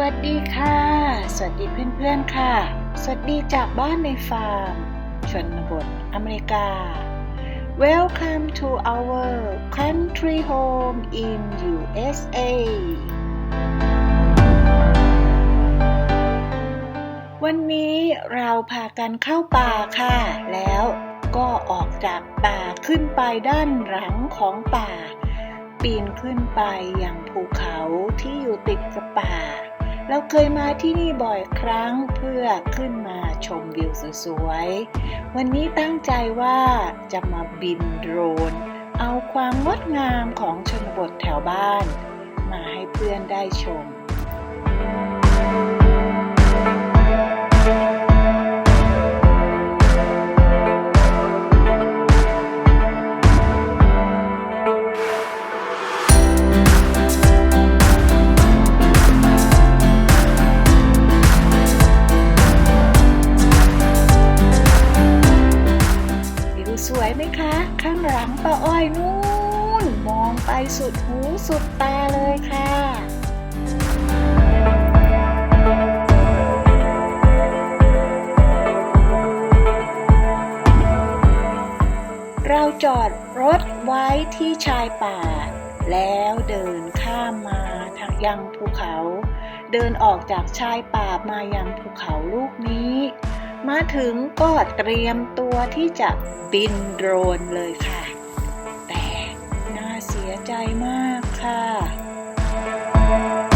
วัสดีค่ะ สวัสดีเพื่อนๆค่ะ สวัสดีจากบ้านในฟาร์ม ชนบทอเมริกา Welcome to our country home in USA วันนี้เราพากันเข้าป่าค่ะ แล้วก็ออกจากป่าขึ้นไปด้านหลังของป่า ปีนขึ้นไปอย่างภูเขาที่อยู่ติดกับป่า เราเคยมาที่นี่บ่อยครั้งเพื่อขึ้นมาชมวิวสวยๆ วันนี้ตั้งใจว่าจะมาบินโดรน เอาความงดงามของชนบทแถวบ้าน มาให้เพื่อนได้ชมวิ สุดหูสุดตาเลยค่ะเราจอดรถไว้ที่ชายป่า แล้วเดินข้ามมาทางยังภูเขา เดินออกจากชายป่ามายังภูเขาลูกนี้ มาถึงก็เตรียมตัวที่จะบินโดรนเลยค่ะ ยใจมากค่ะ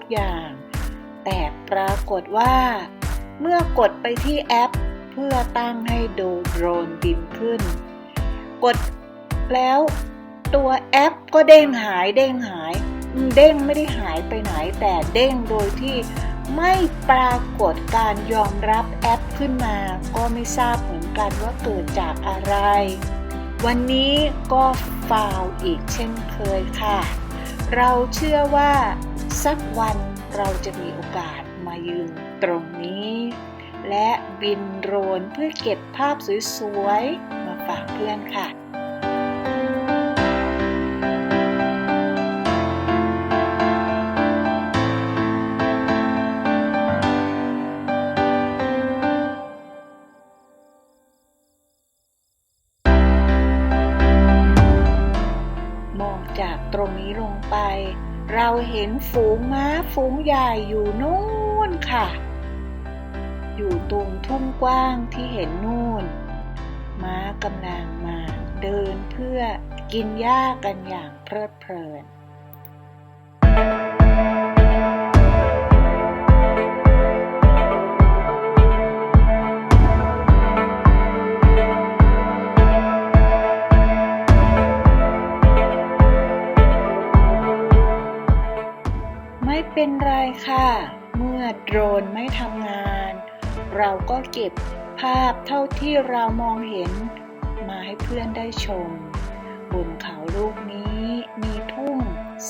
กอย่าง แต่ปรากฏว่า เมื่อกดไปที่แอป เพื่อตั้งให้ดูโดรนบินขึ้น กดแล้วตัวแอปก็เด้งหายเด้งหาย เด้งไม่ได้หายไปไหน แต่เด้งโดยที่ไม่ปรากฏการยอมรับแอปขึ้นมา ก็ไม่ทราบเหมือนกันว่าเกิดจากอะไร วันนี้ก็ฟาวอีกเช่นเคยค่ะ เราเชื่อว่า สักวันเราจะมีโอกาสมายืนตรงนี้ และบินโดรนเพื่อเก็บภาพสวยๆ มาฝากเพื่อนค่ะ เราเห็นฝูงม้าฝูงใหญ่อยู่นู่นค่ะ อยู่ตรงทุ่งกว้างที่เห็นนู่น ม้ากำลังมาเดินเพื่อกินหญ้ากันอย่างเพลิดเพลิน ไรค่ะ เมื่อโดรนไม่ทำงาน เราก็เก็บภาพเท่าที่เรามองเห็น มาให้เพื่อนได้ชม บนเขาลูกนี้มีทุ่ง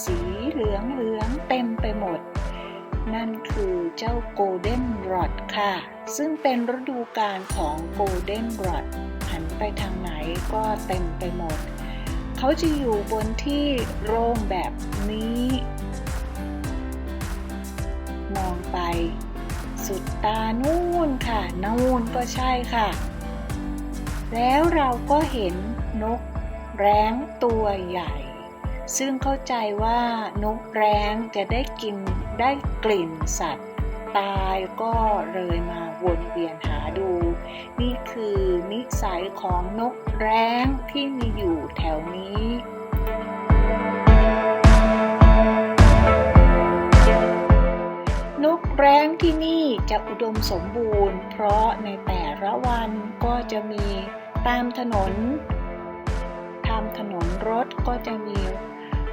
สีเหลืองเหลืองๆเต็มไปหมด นั่นคือเจ้าโกลเด้นรอดค่ะ ซึ่งเป็นฤดูกาลของโกลเด้นรอดหันไปทางไหนก็เต็มไปหมด เขาจะอยู่บนที่โล่งแบบนี้ องไป สุดตานู่นค่ะนู่นก็ใช่ค่ะ แล้วเราก็เห็นนกแร้งตัวใหญ่ ซึ่งเข้าใจว่านกแร้งจะได้กินได้กลิ่นสัตว์ ตายก็เลยมาวนเวียนหาดู นี่คือนิสัยของนกแร้งที่มีอยู่แถวนี้ แร้งที่นี่จะอุดมสมบูรณ์ เพราะในแต่ละวันก็จะมีตามถนน ตามถนนรถก็จะมี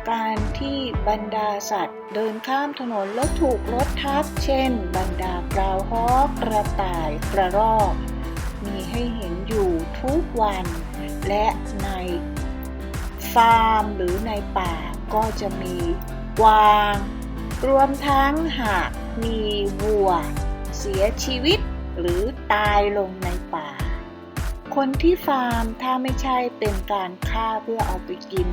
การที่บรรดาสัตว์ เดินข้ามถนนแล้วถูกรถทับ เช่น บรรดากราวฮอกกระต่ายกระรอก มีให้เห็นอยู่ทุกวัน และในฟาร์มหรือในป่าก็จะมีกวาง รวมทั้งหาก มีวัว เสียชีวิตหรือตายลงในป่า คนที่ฟาร์มถ้าไม่ใช่เป็นการฆ่าเพื่อเอาไปกิน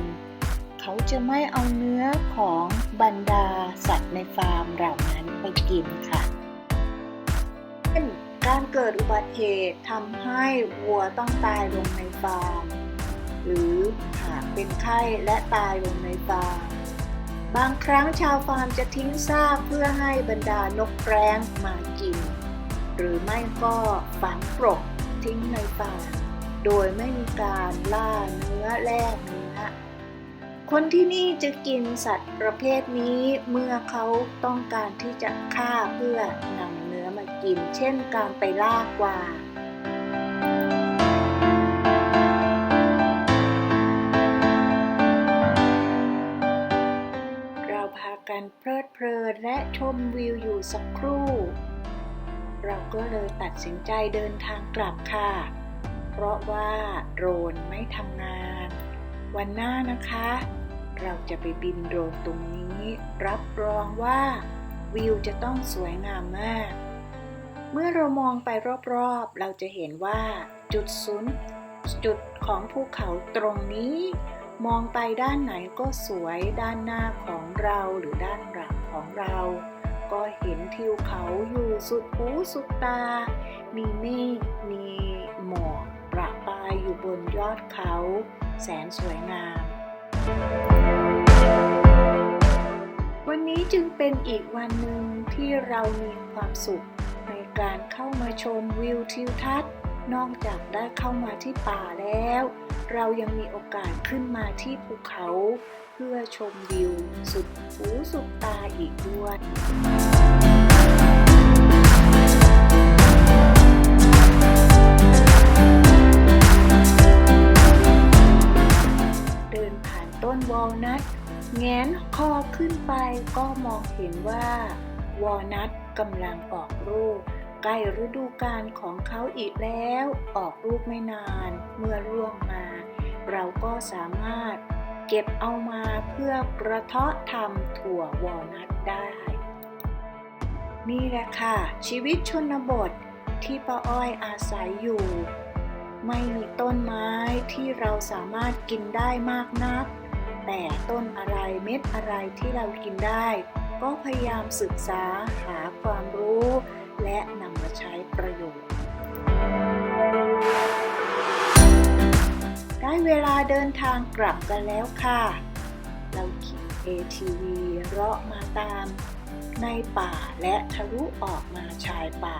เขาจะไม่เอาเนื้อของบรรดาสัตว์ในฟาร์มเหล่านั้นไปกินค่ะเช่นการเกิดอุบัติเหตุทำให้วัวต้องตายลงในฟาร์ม หรือหากเป็นไข้และตายลงในฟาร์ม บางครั้งชาวฟาร์มจะทิ้งซากเพื่อให้บรรดานกแร้งมากิน หรือไม่ก็ฝังกรบทิ้งในฟาโดยไม่มีการล่าเนื้อแลกเนื้อ คนที่นี่จะกินสัตว์ประเภทนี้เมื่อเขาต้องการที่จะฆ่าเพื่อนำเนื้อมากิน เช่นการไปล่ากวาง พากันเพลิดเพลินและชมวิวอยู่สักครู่ เราก็เลยตัดสินใจเดินทางกลับค่ะ เพราะว่าโดรนไม่ทำงาน วันหน้านะคะ เราจะไปบินโดรนตรงนี้ รับรองว่าวิวจะต้องสวยงามมาก เมื่อเรามองไปรอบๆ เราจะเห็นว่าจุดศูนย์จุดของภูเขาตรงนี้ มองไปด้านไหนก็สวยด้านหน้าของเราหรือด้านหลังของเรา ก็เห็นทิวเขาอยู่สุดหูสุดตา มีเมฆมีหมอกประปายอยู่บนยอดเขา แสนสวยงาม วันนี้จึงเป็นอีกวันหนึ่งที่เรามีความสุขในการเข้ามาชมวิวทิวทัศน์ นอกจากได้เข้ามาที่ป่าแล้ว เรายังมีโอกาสขึ้นมาที่ภูเขาเพื่อชมวิว สุดหูสุดตาอีกด้วยเดินผ่านต้นวอลนัทแง้นคอขึ้นไปก็มองเห็นว่าวอลนัทกำลังออกลูกใกล้ฤดูกาลของเขาอีกแล้ว ออกลูกไม่นานเมื่อร่วงมา เราก็สามารถเก็บเอามาเพื่อกระเทาะทำถั่ววอลนัทได้ นี่แหละค่ะ ชีวิตชนบทที่ป้าอ้อยอาศัยอยู่ ไม่มีต้นไม้ที่เราสามารถกินได้มากนัก แต่ต้นอะไรเม็ดอะไรที่เรากินได้ ก็พยายามศึกษาหาความรู้ และนำมาใช้ประโยชน์ เวลาเดินทางกลับกันแล้วค่ะ เราขี่ ATV เลาะมาตามในป่าและทะลุออกมาชายป่า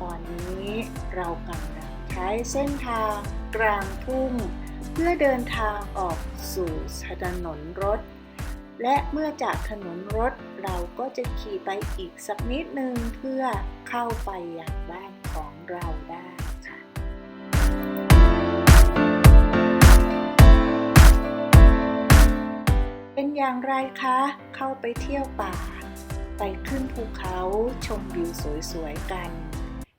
ตอนนี้เรากำลังใช้เส้นทางกลางทุ่ง เพื่อเดินทางออกสู่ถนนรถ และเมื่อจากถนนรถเราก็จะขี่ไปอีกสักนิดนึงเพื่อเข้าไปยังบ้านของเราได้ เป็นอย่างไรคะ เข้าไปเที่ยวป่า ไปขึ้นภูเขาชมวิวสวยๆกัน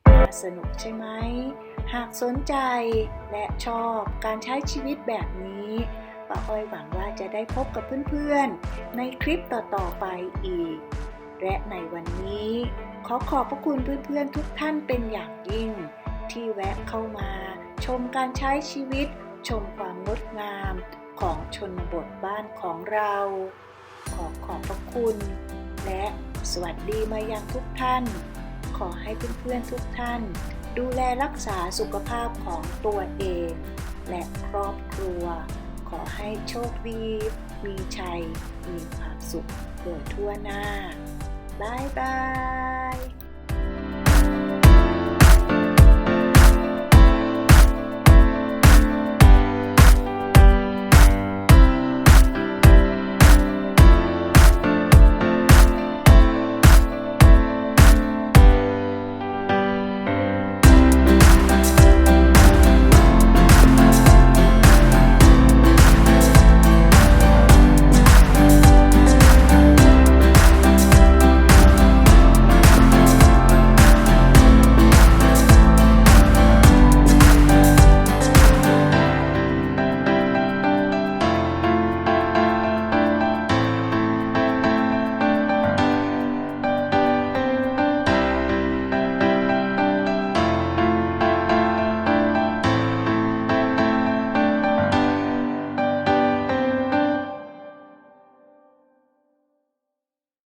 น่าสนุกใช่ไหม หากสนใจและชอบการใช้ชีวิตแบบนี้ป้าอ้อยหวังว่าจะได้พบกับเพื่อนๆ ในคลิปต่อๆไปอีก และในวันนี้ ขอขอบพระคุณเพื่อนๆทุกท่านเป็นอย่างยิ่ง ที่แวะเข้ามา ชมการใช้ชีวิต ชมความงดงาม ของชนบทบ้านของเรา ขอขอบพระคุณ และสวัสดีมายังทุกท่าน ขอให้เพื่อนๆทุกท่าน ดูแลรักษาสุขภาพของตัวเอง และครอบครัว ขอให้โชคดี มีชัย มีความสุขโดทั่วหน้าบายบาย